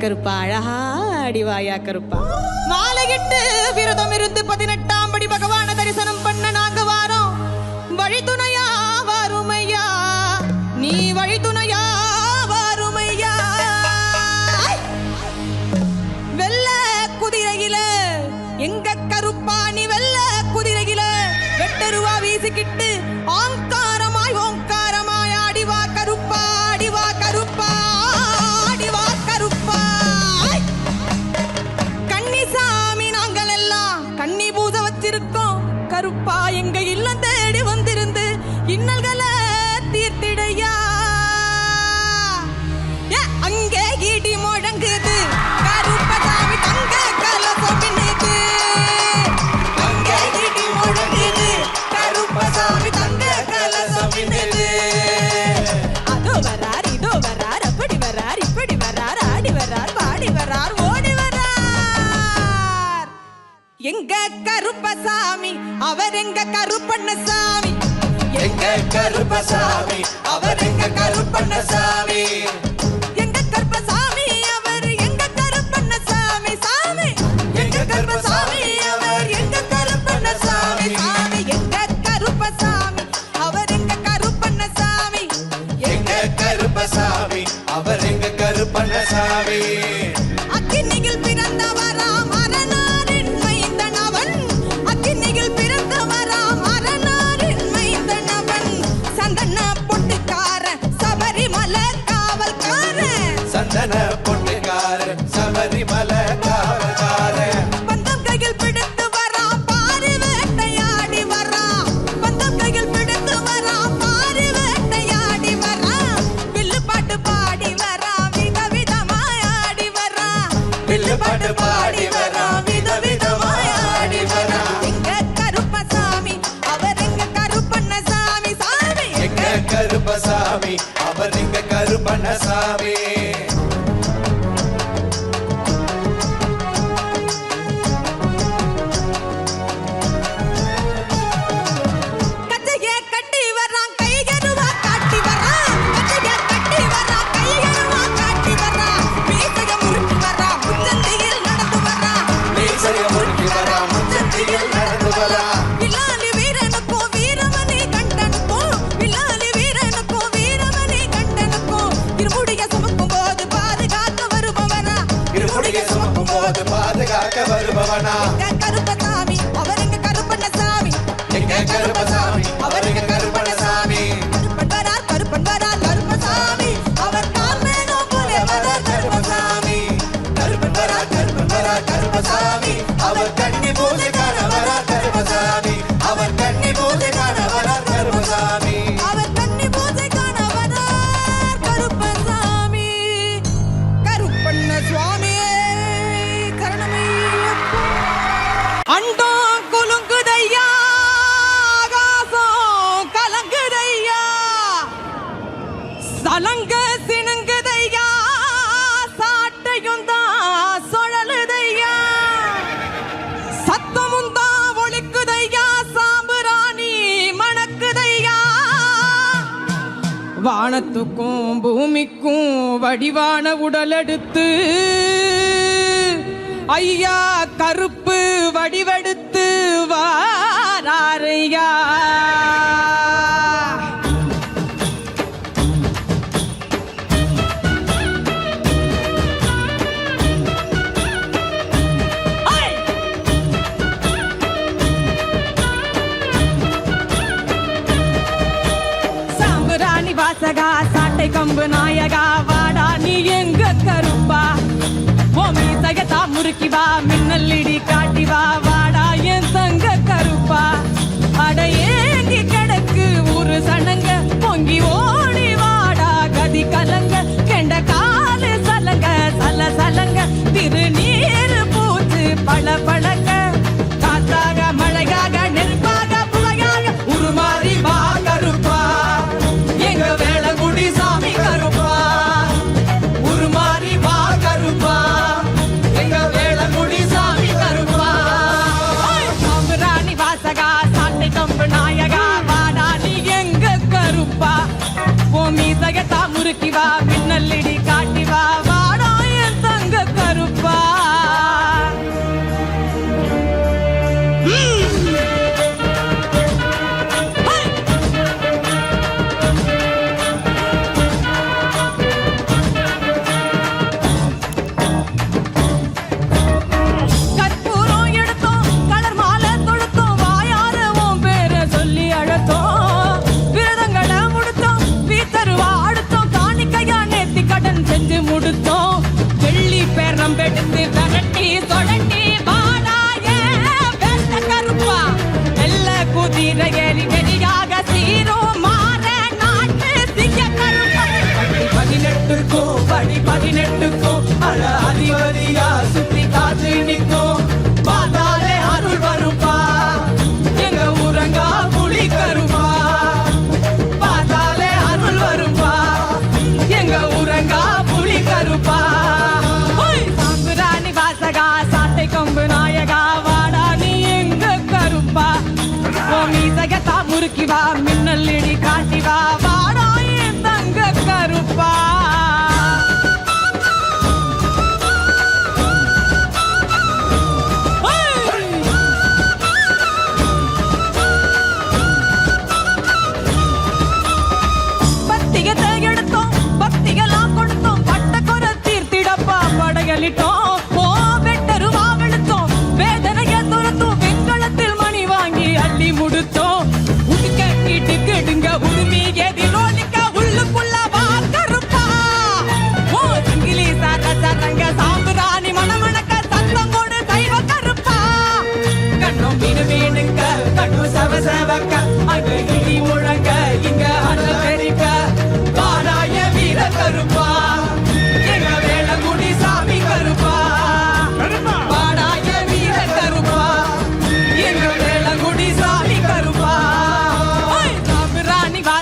கருப்பா அழகா அடிவாயா கருப்பா. மாலையிட்டு விரதம் இருந்து பதினெட்டாம் படி பகவான கருப்பசாமி அவர் எங்க கருப்பண்ணசாமி? எங்க கருப்பசாமி அவர் எங்க கருப்பண்ணசாமி? எங்க கருப்பசாமி அவர் எங்க கருப்பண்ணசாமி சாமி? அவர் எங்க கருப்பண்ணசாமி? சாமி எங்க கருப்பசாமி பிறந்தவர் வானத்துக்கும் பூமிக்கும் வடிவான உடலெடுத்து ஐயா கருப்பு வடிவெடுத்து வாரையா ஆட்டை கம்பு நாயகா வாடா நீ எங்க கருப்பா? ஓ மீசகத்தா முறுக்கி வா மின்னல் இடி காட்டி வா 第八 Viva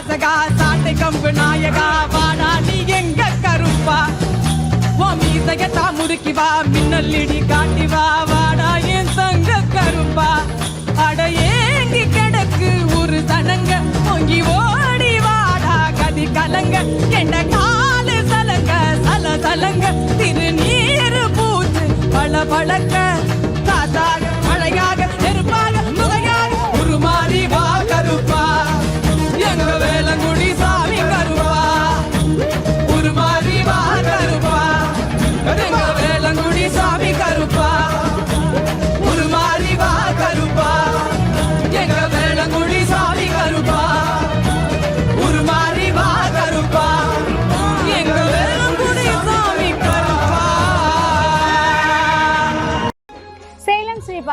வாசகா சாட்டை கம்பு நாயகா வாடா நீ எங்க கருப்பா? ஓ மீசையத்தா முறுக்கி வா மின்னல் இடி காட்டி வா வாடா என் தங்க கருப்பா? அட ஏங்கி கிடக்கு ஒரு தனங்க பொங்கி ஓ